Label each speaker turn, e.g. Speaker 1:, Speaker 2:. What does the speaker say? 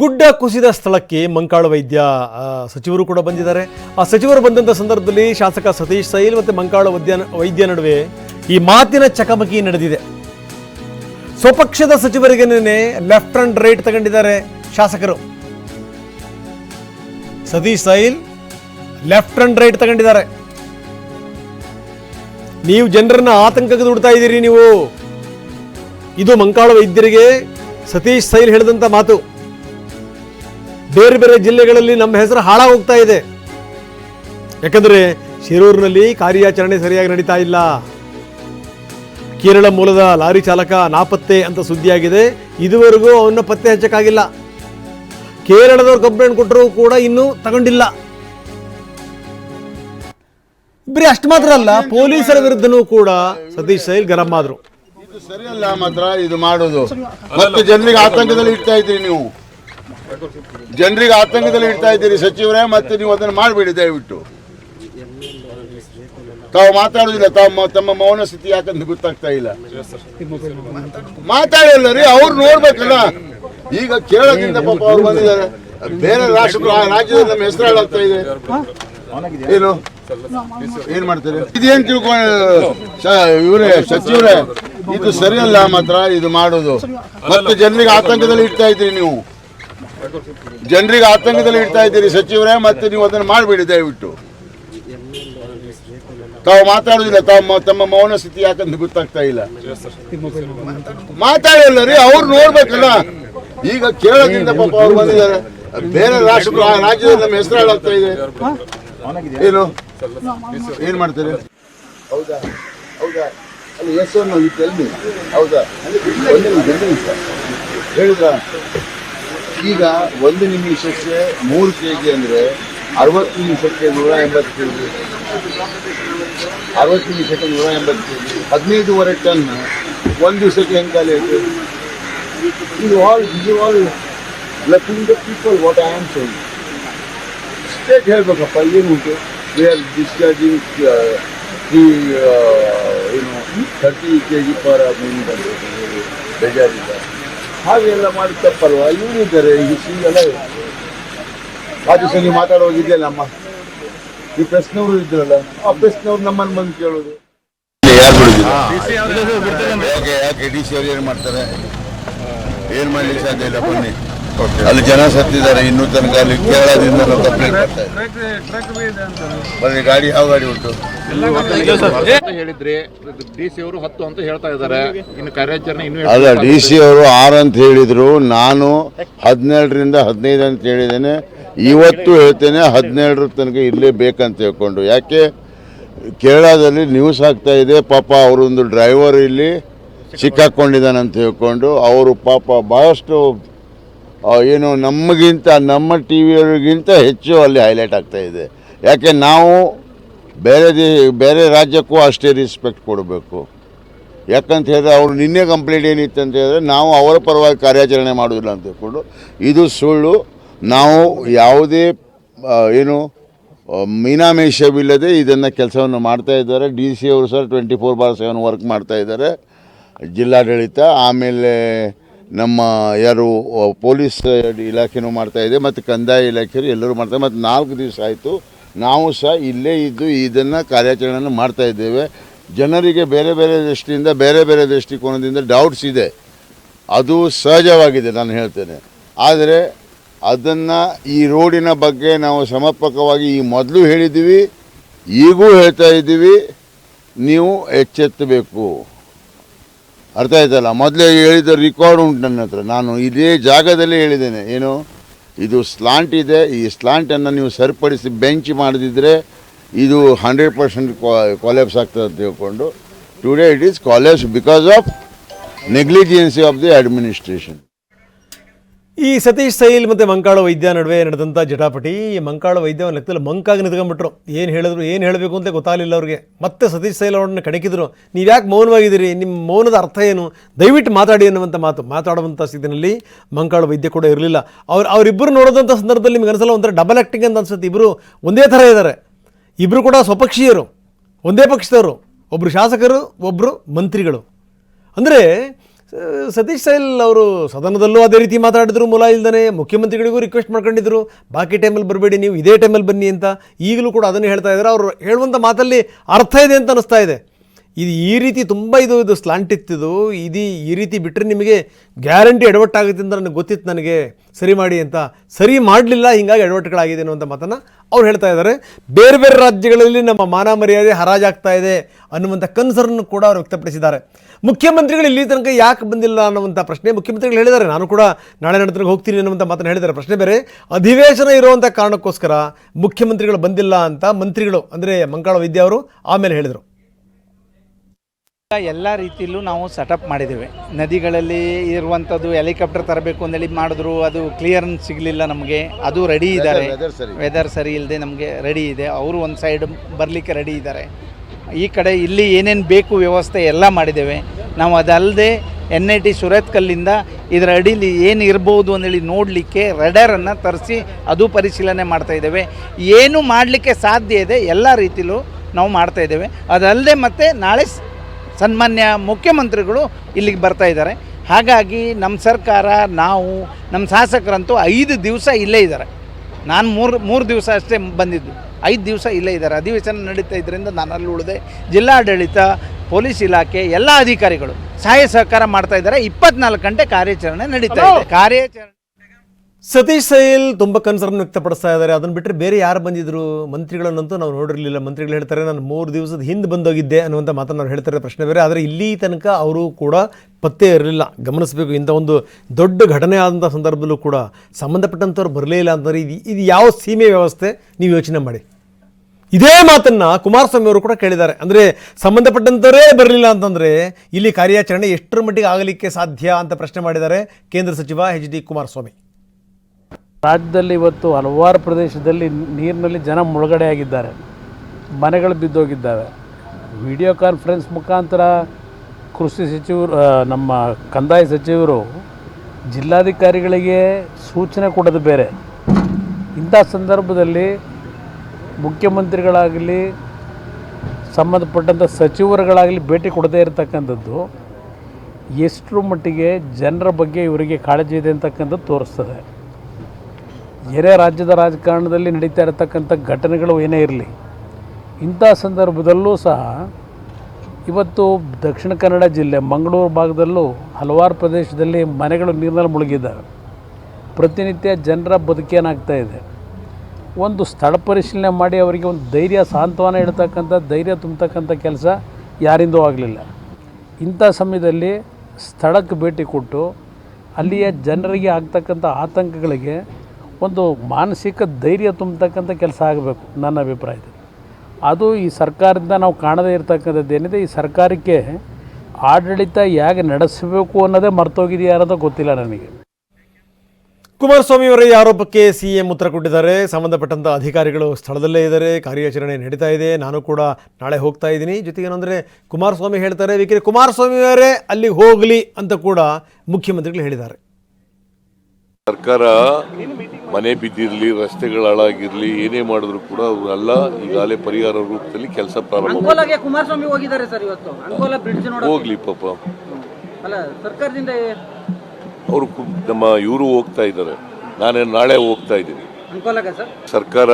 Speaker 1: ಗುಡ್ಡ ಕುಸಿದ ಸ್ಥಳಕ್ಕೆ ಮಂಕಾಳ ವೈದ್ಯ ಸಚಿವರು ಕೂಡ ಬಂದಿದ್ದಾರೆ. ಆ ಸಚಿವರು ಬಂದಂಥ ಸಂದರ್ಭದಲ್ಲಿ ಶಾಸಕ ಸತೀಶ್ ಸೈಲ್ ಮತ್ತು ಮಂಕಾಳ ವೈದ್ಯ ವೈದ್ಯ ನಡುವೆ ಈ ಮಾತಿನ ಚಕಮಕಿ ನಡೆದಿದೆ. ಸ್ವಪಕ್ಷದ ಸಚಿವರಿಗೆ ಲೆಫ್ಟ್ ಅಂಡ್ ರೈಟ್ ತಗೊಂಡಿದ್ದಾರೆ ಶಾಸಕರು. Satish Sail left and right ತಗೊಂಡಿದ್ದಾರೆ. ನೀವು ಜನರನ್ನ ಆತಂಕಕ್ಕೆ ದುಡ್ತಾ ಇದ್ದೀರಿ ನೀವು. ಇದು ಮಂಕಾಳ ವೈದ್ಯರಿಗೆ ಸತೀಶ್ ಸೈಲ್ ಹೇಳಿದಂಥ ಮಾತು. ಬೇರೆ ಬೇರೆ ಜಿಲ್ಲೆಗಳಲ್ಲಿ ನಮ್ಮ ಹೆಸರು ಹಾಳಾಗೋಗ್ತಾ ಇದೆ. ಯಾಕಂದ್ರೆ ಶಿರೂರಿನಲ್ಲಿ ಕಾರ್ಯಾಚರಣೆ ಸರಿಯಾಗಿ ನಡೀತಾ ಇಲ್ಲ. ಕೇರಳ ಮೂಲದ ಲಾರಿ ಚಾಲಕ ನಾಪತ್ತೆ ಅಂತ ಸುದ್ದಿಯಾಗಿದೆ. ಇದುವರೆಗೂ ಅವನ್ನ ಪತ್ತೆ ಹಚ್ಚಕ್ಕಾಗಿಲ್ಲ. ಕೇರಳದವ್ರು ಕಂಪ್ಲೇಂಟ್ ಕೊಟ್ಟರು ಕೂಡ ಇನ್ನೂ ತಗೊಂಡಿಲ್ಲ. ಬರೀ ಅಷ್ಟು ಮಾತ್ರ ಅಲ್ಲ, ಪೊಲೀಸರ ವಿರುದ್ಧನೂ ಕೂಡ ಸತೀಶ್ ಸೈಲ್ ಗರಂ ಆದ್ರು.
Speaker 2: ಸರಿಯಲ್ಲ ಮಾತ್ರ, ಇದು ಮಾಡೋದು. ಜನರಿಗೆ ಆತಂಕದಲ್ಲಿ ಇಡ್ತಾ ಇದ್ರಿ ನೀವು. ಜನರಿಗೆ ಆತಂಕದಲ್ಲಿ ಇಡ್ತಾ ಇದ್ದೀರಿ ಸಚಿವರೇ, ಮತ್ತೆ ನೀವು ಅದನ್ನು ಮಾಡಬೇಡಿ ದಯವಿಟ್ಟು. ತಾವು ಮಾತಾಡೋದಿಲ್ಲ ತಾವು ತಮ್ಮ ಮೌನ ಸ್ಥಿತಿ ಯಾಕಂತ ಗೊತ್ತಾಗ್ತಾ ಇಲ್ಲ. ಮಾತಾಡಲ್ಲ ರೀ, ಅವ್ರು ನೋಡ್ಬೇಕಲ್ಲ. ಈಗ ಕೇರಳದಿಂದ ಪಾಪ ಅವ್ರು ಬಂದಿದ್ದಾರೆ. ಬೇರೆ ರಾಷ್ಟ್ರ ರಾಜ್ಯದಲ್ಲಿ ನಮ್ಮ ಹೆಸರು ಹಾಳಾಗ್ತಾ ಇದೆ. ಏನು? ಏನ್ ಮಾಡ್ತಾರೆ? ಇದೇನ್ ತಿಳ್ಕೊಂಡು ಇವರೇ, ಸಚಿವರೇ? ಇದು ಸರಿಯಲ್ಲ ಮಾತ್ರ, ಇದು ಮಾಡೋದು. ಮತ್ತೆ ಜನರಿಗೆ ಆತಂಕದಲ್ಲಿ ಇಡ್ತಾ ಇದ್ರಿ ನೀವು. ಜನರಿಗೆ ಆತಂಕದಲ್ಲಿ ಇಡ್ತಾ ಇದ್ದೀರಿ ಸಚಿವರೇ, ಮತ್ತೆ ನೀವು ಅದನ್ನು ಮಾಡಬೇಡಿ, ದಯವಿಟ್ಟು. ತಾವು ಮಾತಾಡೋದಿಲ್ಲ ತಾವು ತಮ್ಮ ಮೌನ ಸ್ಥಿತಿ ಯಾಕಂತ ಗೊತ್ತಾಗ್ತಾ ಇಲ್ಲ. ಮಾತಾಡಲ್ಲ ರೀ, ಅವ್ರು ನೋಡ್ಬೇಕಲ್ಲ. ಈಗ ಕೇರಳದಿಂದ ಪಾಪ ಅವ್ರು ಬಂದಿದ್ದಾರೆ. ಬೇರೆ ರಾಷ್ಟ್ರ ರಾಜ್ಯದಲ್ಲಿ ನಮ್ಮ ಹೆಸರು ಹಾಳಾಗ್ತಾ ಇದೆ. ಏನು? ಏನ್ ಮಾಡ್ತಾರೆ? ಹೌದಾ? ಹೌದಾ? ಅಲ್ಲಿ ಹೌದಾ? ಹೇಳಿದ್ರ? ಈಗ ಒಂದು ನಿಮಿಷಕ್ಕೆ ಮೂರು ಕೆ ಜಿ ಅಂದರೆ ಅರವತ್ತು ನಿಮಿಷಕ್ಕೆ ನೂರ ಎಂಬತ್ತು ಕೆ ಜಿ ಅರವತ್ತು ನಿಮಿಷಕ್ಕೆ ನೂರ ಎಂಬತ್ತು ಕೆ ಜಿ ಹದಿನೈದೂವರೆ ಟನ್ ಒಂದು ದಿವಸಕ್ಕೆ ಹೆಂಗೆ ಖಾಲಿ ಆಯಿತು ಇದು ಆಲ್ ಇದು all lacking the people what I am saying state ಹೇಳ್ಬೇಕಪ್ಪ ಏನುಂಟು ವಿ ಆರ್ ಡಿಸ್ಚಾರ್ಜಿಂಗ್ ತ್ರೀ ಏನು ಥರ್ಟಿ ಕೆ ಜಿ ಪರ್ ಮೀನ್ ಬಂದಿದೆ ಬೇಜಾರಿಲ್ಲ ಹಾಗೆಲ್ಲ ಮಾಡಿ ತಪ್ಪಲ್ವಾ? ಇವರಿದ್ದಾರೆ ಈ ಎಲ್ಲ ಆ ನೀವು ಮಾತಾಡುವಾಗಿದೆಯಲ್ಲ ಅಮ್ಮ? ಈ ಪ್ರಶ್ನವರು ಇದ್ರಲ್ಲ ಆ ಪ್ರಶ್ನವ್ರು ನಮ್ಮನ್ನು ಬಂದು ಕೇಳೋದು. ಯಾಕೆ ಡಿ ಸಿ ಅವ್ರು ಏನು ಮಾಡ್ತಾರೆ? ಏನು ಮಾಡ್ಲಿಕ್ಕೆ ಸಾಧ್ಯ ಇಲ್ಲ ಬನ್ನಿ. ಅಲ್ಲಿ ಜನ ಸತ್ತಿದ್ದಾರೆ ಇನ್ನೂ ತನಕ ಅಲ್ಲಿ ಕೇರಳದಿಂದ ನಾವು ಕಂಪ್ಲೇಂಟ್ ಮಾಡ್ತಾ ಇದ್ದೀವಿ. ಬನ್ನಿ ಗಾಡಿ ಯಾವ ಗಾಡಿ ಉಂಟು?
Speaker 3: ಅಂತ ಹೇಳಿದ್ರಿ ಡಿ ಸಿ ಅವರು ಹತ್ತು ಅಂತ ಹೇಳ್ತಾ ಇದ್ದಾರೆ. ಇನ್ನು ಕಾರ್ಯಾಚರಣೆ ಇನ್ನೂ
Speaker 2: ಅಲ್ಲ ಡಿ ಸಿ ಅವರು ಆರು ಅಂತ ಹೇಳಿದ್ರು. ನಾನು ಹದಿನೇಳರಿಂದ ಹದಿನೈದು ಅಂತ ಹೇಳಿದ್ದೇನೆ. ಇವತ್ತು ಹೇಳ್ತೇನೆ ಹದಿನೇಳರ ತನಕ ಇರಲೇಬೇಕಂತ ಹೇಳ್ಕೊಂಡು. ಯಾಕೆ? ಕೇರಳದಲ್ಲಿ ನ್ಯೂಸ್ ಆಗ್ತಾ ಇದೆ. ಪಾಪ ಅವರೊಂದು ಡ್ರೈವರ್ ಇಲ್ಲಿ ಸಿಕ್ಕಾಕೊಂಡಿದ್ದಾನೆ ಅಂತ ಹೇಳ್ಕೊಂಡು. ಅವರು ಪಾಪ ಭಾಳಷ್ಟು ಏನು ನಮಗಿಂತ ನಮ್ಮ ಟಿ ವಿಯವರಿಗಿಂತ ಹೆಚ್ಚು ಅಲ್ಲಿ ಹೈಲೈಟ್ ಆಗ್ತಾ ಇದೆ. ಯಾಕೆ ನಾವು ಬೇರೆ ದೇ, ಬೇರೆ ರಾಜ್ಯಕ್ಕೂ ಅಷ್ಟೇ ರಿಸ್ಪೆಕ್ಟ್ ಕೊಡಬೇಕು. ಯಾಕಂತ ಹೇಳಿದ್ರೆ ಅವರು ನಿನ್ನೆ ಕಂಪ್ಲೇಂಟ್ ಏನಿತ್ತು ಅಂತ ಹೇಳಿದ್ರೆ ನಾವು ಅವರ ಪರವಾಗಿ ಕಾರ್ಯಾಚರಣೆ ಮಾಡೋದಿಲ್ಲ ಅಂತ ಹೇಳ್ಕೊಂಡು, ಇದು ಸುಳ್ಳು. ನಾವು ಯಾವುದೇ ಏನು ಮೀನಾಮೇಷವಿಲ್ಲದೆ ಇದನ್ನು ಕೆಲಸವನ್ನು ಮಾಡ್ತಾ ಇದ್ದಾರೆ. ಡಿ ಸಿ ಅವರು sir twenty four bar seven work ಮಾಡ್ತಾ ಇದ್ದಾರೆ. ಜಿಲ್ಲಾಡಳಿತ, ಆಮೇಲೆ ನಮ್ಮ ಯಾರು ಪೊಲೀಸ್ ಇಲಾಖೆನೂ ಮಾಡ್ತಾ ಇದೆ, ಮತ್ತು ಕಂದಾಯ ಇಲಾಖೆಯವರು ಎಲ್ಲರೂ ಮಾಡ್ತಾರೆ ಮತ್ತು ನಾಲ್ಕು ದಿವಸ ಆಯಿತು, ನಾವು ಸಹ ಇಲ್ಲೇ ಇದ್ದು ಇದನ್ನು ಕಾರ್ಯಾಚರಣೆಯನ್ನು ಮಾಡ್ತಾ ಇದ್ದೇವೆ. ಜನರಿಗೆ ಬೇರೆ ಬೇರೆ ದೃಷ್ಟಿಯಿಂದ, ಬೇರೆ ಬೇರೆ ದೃಷ್ಟಿಕೋನದಿಂದ ಡೌಟ್ಸ್ ಇದೆ. ಅದು ಸಹಜವಾಗಿದೆ, ನಾನು ಹೇಳ್ತೇನೆ. ಆದರೆ ಅದನ್ನು ಈ ರೋಡಿನ ಬಗ್ಗೆ ನಾವು ಸಮರ್ಪಕವಾಗಿ ಈ ಮೊದಲು ಹೇಳಿದ್ದೀವಿ, ಈಗೂ ಹೇಳ್ತಾ ಇದ್ದೀವಿ, ನೀವು ಎಚ್ಚೆತ್ತಬೇಕು. ಅರ್ಥ ಆಯ್ತಲ್ಲ? ಮೊದಲೇ ಹೇಳಿದ ರೆಕಾರ್ಡ್ ಉಂಟು ನನ್ನ ಹತ್ರ. ನಾನು ಇದೇ ಜಾಗದಲ್ಲಿ ಹೇಳಿದ್ದೇನೆ. ಏನು? ಇದು ಸ್ಲಾಂಟ್ ಇದೆ. ಈ ಸ್ಲಾಂಟನ್ನು ನೀವು ಸರಿಪಡಿಸಿ ಬೆಂಚ್ ಮಾಡದಿದ್ದರೆ ಇದು ಹಂಡ್ರೆಡ್ ಪರ್ಸೆಂಟ್ ಕೊಲೆಪ್ಸ್ ಆಗ್ತದೆ ಅಂತ ಹೇಳ್ಕೊಂಡು today it is college because of negligence of the administration
Speaker 1: ಈ ಸತೀಶ್ ಸೈಲ್ ಮತ್ತು ಮಂಕಾಳ ವೈದ್ಯ ನಡುವೆ ನಡೆದಂಥ ಜಟಾಪಟಿ, ಈ ಮಂಕಾಳ ವೈದ್ಯ ಒಂದು ಲೆಕ್ಕದಲ್ಲಿ ಮಂಕಾಗಿ ನಿಂತ್ಕೊಂಡ್ಬಿಟ್ರು. ಏನು ಹೇಳಿದ್ರು, ಏನು ಹೇಳಬೇಕು ಅಂತ ಗೊತ್ತಾಗಲಿಲ್ಲ ಅವ್ರಿಗೆ. ಮತ್ತೆ ಸತೀಶ್ ಸೈಲ್ ಅವ್ರನ್ನ ಕಣಕಿದ್ರು. ನೀವು ಯಾಕೆ ಮೌನವಾಗಿದ್ದೀರಿ? ನಿಮ್ಮ ಮೌನದ ಅರ್ಥ ಏನು? ದಯವಿಟ್ಟು ಮಾತಾಡಿ ಅನ್ನುವಂಥ ಮಾತು ಮಾತಾಡುವಂಥ ಸ್ಥಿತಿನಲ್ಲಿ ಮಂಕಾಳು ವೈದ್ಯ ಕೂಡ ಇರಲಿಲ್ಲ. ಅವ್ರು ಅವರಿಬ್ಬರು ನೋಡೋದಂಥ ಸಂದರ್ಭದಲ್ಲಿ ನಿಮ್ಗೆ ಅನಿಸಲ್ಲ, ಒಂಥರ ಡಬಲ್ ಆ್ಯಕ್ಟಿಂಗ್ ಅಂತ ಅನ್ಸುತ್ತೆ. ಇಬ್ಬರು ಒಂದೇ ಥರ ಇದ್ದಾರೆ ಇಬ್ಬರು ಕೂಡ ಸ್ವಪಕ್ಷೀಯರು, ಒಂದೇ ಪಕ್ಷದವರು. ಒಬ್ಬರು ಶಾಸಕರು ಒಬ್ಬರು ಮಂತ್ರಿಗಳು. ಅಂದರೆ ಸತೀಶ್ ಸೈಲ್ ಅವರು ಸದನದಲ್ಲೂ ಅದೇ ರೀತಿ ಮಾತಾಡಿದ್ರು, ಮೂಲ ಇಲ್ದೇ ಮುಖ್ಯಮಂತ್ರಿಗಳಿಗೂ ರಿಕ್ವೆಸ್ಟ್ ಮಾಡ್ಕೊಂಡಿದ್ರು. ಬಾಕಿ ಟೈಮಲ್ಲಿ ಬರಬೇಡಿ, ನೀವು ಇದೇ ಟೈಮಲ್ಲಿ ಬನ್ನಿ ಅಂತ ಈಗಲೂ ಕೂಡ ಅದನ್ನು ಹೇಳ್ತಾ ಇದ್ದಾರೆ. ಅವರು ಹೇಳುವಂಥ ಮಾತಲ್ಲಿ ಅರ್ಥ ಇದೆ ಅಂತ ಅನಿಸ್ತಾ ಇದೆ. ಇದು ಈ ರೀತಿ ತುಂಬ ಇದು ಇದು ಸ್ಲಾಂಟ್ ಇತ್ತಿದು, ಇದು ಈ ರೀತಿ ಬಿಟ್ಟರೆ ನಿಮಗೆ ಗ್ಯಾರಂಟಿ ಎಡವಟ್ಟಾಗುತ್ತೆ ಅಂತ ನನಗೆ ಗೊತ್ತಿತ್ತು ನನಗೆ. ಸರಿ ಮಾಡಿ ಅಂತ. ಸರಿ ಮಾಡಲಿಲ್ಲ, ಹಿಂಗಾಗಿ ಎಡವಟ್ಟುಗಳಾಗಿದೆ ಅನ್ನುವಂಥ ಮಾತನ್ನು ಅವ್ರು ಹೇಳ್ತಾ ಇದ್ದಾರೆ. ಬೇರೆ ಬೇರೆ ರಾಜ್ಯಗಳಲ್ಲಿ ನಮ್ಮ ಮಾನ ಮರ್ಯಾದೆ ಹರಾಜಾಗ್ತಾ ಇದೆ ಅನ್ನುವಂಥ ಕನ್ಸರ್ನ್ ಕೂಡ ಅವರು ವ್ಯಕ್ತಪಡಿಸಿದ್ದಾರೆ. ಮುಖ್ಯಮಂತ್ರಿಗಳು ಇಲ್ಲಿ ತನಕ ಯಾಕೆ ಬಂದಿಲ್ಲ ಅನ್ನುವಂಥ ಪ್ರಶ್ನೆ ಮುಖ್ಯಮಂತ್ರಿಗಳು ಹೇಳಿದ್ದಾರೆ. ನಾನು ಕೂಡ ನಾಳೆ ನಡೆದ್ರಿಗೆ ಹೋಗ್ತೀನಿ ಅನ್ನುವಂಥ ಮಾತನ್ನು ಹೇಳಿದ್ದಾರೆ. ಪ್ರಶ್ನೆ ಬೇರೆ, ಅಧಿವೇಶನ ಇರುವಂಥ ಕಾರಣಕ್ಕೋಸ್ಕರ ಮುಖ್ಯಮಂತ್ರಿಗಳು ಬಂದಿಲ್ಲ ಅಂತ ಮಂತ್ರಿಗಳು, ಅಂದರೆ ಮಂಗಳ ವೈದ್ಯ ಅವರು ಆಮೇಲೆ ಹೇಳಿದರು.
Speaker 4: ಎಲ್ಲ ರೀತಿಯಲ್ಲೂ ನಾವು ಸೆಟಪ್ ಮಾಡಿದ್ದೇವೆ. ನದಿಗಳಲ್ಲಿ ಇರುವಂಥದ್ದು ಹೆಲಿಕಾಪ್ಟರ್ ತರಬೇಕು ಅಂತೇಳಿ ಮಾಡಿದ್ರು ಅದು ಕ್ಲಿಯರೆನ್ಸ್ ಸಿಗಲಿಲ್ಲ ನಮಗೆ. ಅದು ರೆಡಿ ಇದ್ದಾರೆ. ವೆದರ್ ಸರಿ. ಇಲ್ಲದೆ ನಮಗೆ ರೆಡಿ ಇದೆ. ಅವರು ಒಂದು ಸೈಡ್ ಬರಲಿಕ್ಕೆ ರೆಡಿ ಇದ್ದಾರೆ. ಈ ಕಡೆ ಇಲ್ಲಿ ಏನೇನು ಬೇಕು ವ್ಯವಸ್ಥೆ ಎಲ್ಲ ಮಾಡಿದ್ದೇವೆ. ನಾವು ಅದಲ್ಲದೆ ಎನ್ ಐ ಟಿ ಸುರತ್ಕಲ್ಲಿಂದ ಇದರ ಅಡಿಲಿ ಏನು ಇರ್ಬೋದು ಅಂತೇಳಿ ನೋಡಲಿಕ್ಕೆ ರೆಡರನ್ನು ತರಿಸಿ ಅದು ಪರಿಶೀಲನೆ ಮಾಡ್ತಾ ಇದ್ದೇವೆ. ಏನು ಮಾಡಲಿಕ್ಕೆ ಸಾಧ್ಯ ಇದೆ ಎಲ್ಲ ರೀತಿಲೂ ನಾವು ಮಾಡ್ತಾ ಇದ್ದೇವೆ. ಅದಲ್ಲದೆ ಮತ್ತೆ ನಾಳೆ ಸನ್ಮಾನ್ಯ ಮುಖ್ಯಮಂತ್ರಿಗಳು ಇಲ್ಲಿಗೆ ಬರ್ತಾ ಇದ್ದಾರೆ. ಹಾಗಾಗಿ ನಮ್ಮ ಸರ್ಕಾರ ನಾವು ನಮ್ಮ ಶಾಸಕರಂತೂ ಐದು ದಿವಸ ಇಲ್ಲೇ ಇದ್ದಾರೆ. ನಾನು ಮೂರು ಮೂರು ದಿವಸ ಅಷ್ಟೇ ಬಂದಿದ್ದು. ಐದು ದಿವಸ ಇಲ್ಲೇ ಇದ್ದಾರೆ. ಅಧಿವೇಶನ ನಡೀತಾ ಇದರಿಂದ ನಾನು ಅಲ್ಲಿ ಉಳಿದೆ. ಜಿಲ್ಲಾಡಳಿತ ಪೊಲೀಸ್ ಇಲಾಖೆ ಎಲ್ಲ ಅಧಿಕಾರಿಗಳು ಸಹಾಯ ಸಹಕಾರ ಮಾಡ್ತಾ ಇದ್ದಾರೆ. ಇಪ್ಪತ್ನಾಲ್ಕು ಗಂಟೆ ಕಾರ್ಯಾಚರಣೆ ನಡೀತಾ ಇದೆ. ಕಾರ್ಯಾಚರಣೆ
Speaker 1: ಸತೀಶ್ ಸೈಲ್ ತುಂಬ ಕನ್ಸರ್ನ್ ವ್ಯಕ್ತಪಡಿಸ್ತಾ ಇದ್ದಾರೆ. ಅದನ್ನು ಬಿಟ್ಟರೆ ಬೇರೆ ಯಾರು ಬಂದಿದ್ರು? ಮಂತ್ರಿಗಳನ್ನಂತೂ ನಾವು ನೋಡಿರಲಿಲ್ಲ. ಮಂತ್ರಿಗಳು ಹೇಳ್ತಾರೆ, ನಾನು ಮೂರು ದಿವಸದ ಹಿಂದೆ ಬಂದೋಗಿದ್ದೆ ಅನ್ನುವಂಥ ಮಾತನ್ನು ಅವ್ರು ಹೇಳ್ತಾರೆ ಪ್ರಶ್ನೆ ಬೇರೆ. ಆದರೆ ಇಲ್ಲಿ ತನಕ ಅವರು ಕೂಡ ಪತ್ತೆ ಇರಲಿಲ್ಲ. ಗಮನಿಸಬೇಕು, ಇಂಥ ಒಂದು ದೊಡ್ಡ ಘಟನೆ ಆದಂಥ ಸಂದರ್ಭದಲ್ಲೂ ಕೂಡ ಸಂಬಂಧಪಟ್ಟಂಥವ್ರು ಬರಲೇ ಇಲ್ಲ ಅಂತಂದರೆ ಇದು ಇದು ಯಾವ ಸೀಮೆ ವ್ಯವಸ್ಥೆ? ನೀವು ಯೋಚನೆ ಮಾಡಿ. ಇದೇ ಮಾತನ್ನು ಕುಮಾರಸ್ವಾಮಿ ಅವರು ಕೂಡ ಕೇಳಿದ್ದಾರೆ. ಅಂದರೆ ಸಂಬಂಧಪಟ್ಟಂಥವರೇ ಬರಲಿಲ್ಲ ಅಂತಂದರೆ ಇಲ್ಲಿ ಕಾರ್ಯಾಚರಣೆ ಎಷ್ಟರ ಮಟ್ಟಿಗೆ ಆಗಲಿಕ್ಕೆ ಸಾಧ್ಯ ಅಂತ ಪ್ರಶ್ನೆ ಮಾಡಿದ್ದಾರೆ ಕೇಂದ್ರ ಸಚಿವ ಎಚ್ ಡಿ ಕುಮಾರಸ್ವಾಮಿ.
Speaker 5: ರಾಜ್ಯದಲ್ಲಿ ಇವತ್ತು ಹಲವಾರು ಪ್ರದೇಶದಲ್ಲಿ ನೀರಿನಲ್ಲಿ ಜನ ಮುಳುಗಡೆ ಆಗಿದ್ದಾರೆ ಮನೆಗಳು ಬಿದ್ದೋಗಿದ್ದಾವೆ. ವಿಡಿಯೋ ಕಾನ್ಫರೆನ್ಸ್ ಮುಖಾಂತರ ಕೃಷಿ ಸಚಿವರು ನಮ್ಮ ಕಂದಾಯ ಸಚಿವರು ಜಿಲ್ಲಾಧಿಕಾರಿಗಳಿಗೆ ಸೂಚನೆ ಕೊಡೋದು ಬೇರೆ. ಇಂಥ ಸಂದರ್ಭದಲ್ಲಿ ಮುಖ್ಯಮಂತ್ರಿಗಳಾಗಲಿ, ಸಂಬಂಧಪಟ್ಟಂಥ ಸಚಿವರುಗಳಾಗಲಿ ಭೇಟಿ ಕೊಡದೇ ಇರತಕ್ಕಂಥದ್ದು ಎಷ್ಟರ ಮಟ್ಟಿಗೆ ಜನರ ಬಗ್ಗೆ ಇವರಿಗೆ ಕಾಳಜಿ ಇದೆ ಅಂತಕ್ಕಂಥದ್ದು ತೋರಿಸ್ತದೆ. ಏನೇ ರಾಜ್ಯದ ರಾಜಕಾರಣದಲ್ಲಿ ನಡೀತಾ ಇರತಕ್ಕಂಥ ಘಟನೆಗಳು ಏನೇ ಇರಲಿ, ಇಂಥ ಸಂದರ್ಭದಲ್ಲೂ ಸಹ ಇವತ್ತು ದಕ್ಷಿಣ ಕನ್ನಡ ಜಿಲ್ಲೆ ಮಂಗಳೂರು ಭಾಗದಲ್ಲೂ ಹಲವಾರು ಪ್ರದೇಶದಲ್ಲಿ ಮನೆಗಳು ನೀರಿನಲ್ಲಿ ಮುಳುಗಿದ್ದಾವೆ. ಪ್ರತಿನಿತ್ಯ ಜನರ ಬದುಕೇನಾಗ್ತಾ ಇದೆ? ಒಂದು ಸ್ಥಳ ಪರಿಶೀಲನೆ ಮಾಡಿ ಅವರಿಗೆ ಒಂದು ಧೈರ್ಯ, ಸಾಂತ್ವನ ಇಡ್ತಕ್ಕಂಥ ಧೈರ್ಯ ತುಂಬತಕ್ಕಂಥ ಕೆಲಸ ಯಾರಿಂದೂ ಆಗಲಿಲ್ಲ. ಇಂಥ ಸಮಯದಲ್ಲಿ ಸ್ಥಳಕ್ಕೆ ಭೇಟಿ ಕೊಟ್ಟು ಅಲ್ಲಿಯ ಜನರಿಗೆ ಆಗ್ತಕ್ಕಂಥ ಆತಂಕಗಳಿಗೆ ಒಂದು ಮಾನಸಿಕ ಧೈರ್ಯ ತುಂಬತಕ್ಕಂಥ ಕೆಲಸ ಆಗಬೇಕು ನನ್ನ ಅಭಿಪ್ರಾಯದಲ್ಲಿ. ಅದು ಈ ಸರ್ಕಾರದಿಂದ ನಾವು ಕಾಣದೇ ಇರತಕ್ಕಂಥದ್ದು ಏನಿದೆ, ಈ ಸರ್ಕಾರಕ್ಕೆ ಆಡಳಿತ ಹೇಗೆ ನಡೆಸಬೇಕು ಅನ್ನೋದೇ ಮರ್ತೋಗಿದೆಯಾ ಅನ್ನೋದು ಗೊತ್ತಿಲ್ಲ ನನಗೆ.
Speaker 1: ಕುಮಾರಸ್ವಾಮಿ ಅವರ ಈ ಆರೋಪಕ್ಕೆ ಸಿ ಎಂ ಉತ್ತರ ಕೊಟ್ಟಿದ್ದಾರೆ. ಸಂಬಂಧಪಟ್ಟಂಥ ಅಧಿಕಾರಿಗಳು ಸ್ಥಳದಲ್ಲೇ ಇದ್ದಾರೆ. ಕಾರ್ಯಾಚರಣೆ ನಡೀತಾ ಇದೆ. ನಾನು ಕೂಡ ನಾಳೆ ಹೋಗ್ತಾ ಇದ್ದೀನಿ. ಜೊತೆಗೆ ಏನಂದರೆ, ಕುಮಾರಸ್ವಾಮಿ ಹೇಳ್ತಾರೆ ಏಕೆಂದರೆ ಕುಮಾರಸ್ವಾಮಿ ಅವರೇ ಅಲ್ಲಿಗೆ ಹೋಗಲಿ ಅಂತ ಕೂಡ ಮುಖ್ಯಮಂತ್ರಿಗಳು ಹೇಳಿದ್ದಾರೆ.
Speaker 6: ಸರ್ಕಾರ ಮನೆ ಬಿದ್ದಿರಲಿ ರಸ್ತೆಗಳು ಹಾಳಾಗಿರಲಿ ಏನೇ ಮಾಡಿದ್ರು ಕೂಡ ಅವರೆಲ್ಲ ಈಗಾಗಲೇ ಪರಿಹಾರ ರೂಪದಲ್ಲಿ ಕೆಲಸ ಪ್ರಾರಂಭ
Speaker 7: ಕುಮಾರಸ್ವಾಮಿ ಹೋಗಿದ್ದಾರೆ ಸರ್ ಇವತ್ತು. ಅಂಕೋಲಾ ಬ್ರಿಡ್ಜ್
Speaker 6: ಹೋಗ್ಲಿ ಪಾಪ.
Speaker 7: ಅಲ್ಲ ಸರ್ಕಾರದಿಂದ
Speaker 6: ಅವರು ನಮ್ಮ ಇವರು ಹೋಗ್ತಾ ಇದ್ದಾರೆ. ನಾನೇ ನಾಳೆ ಹೋಗ್ತಾ ಇದ್ದೀನಿ. ಸರ್ಕಾರ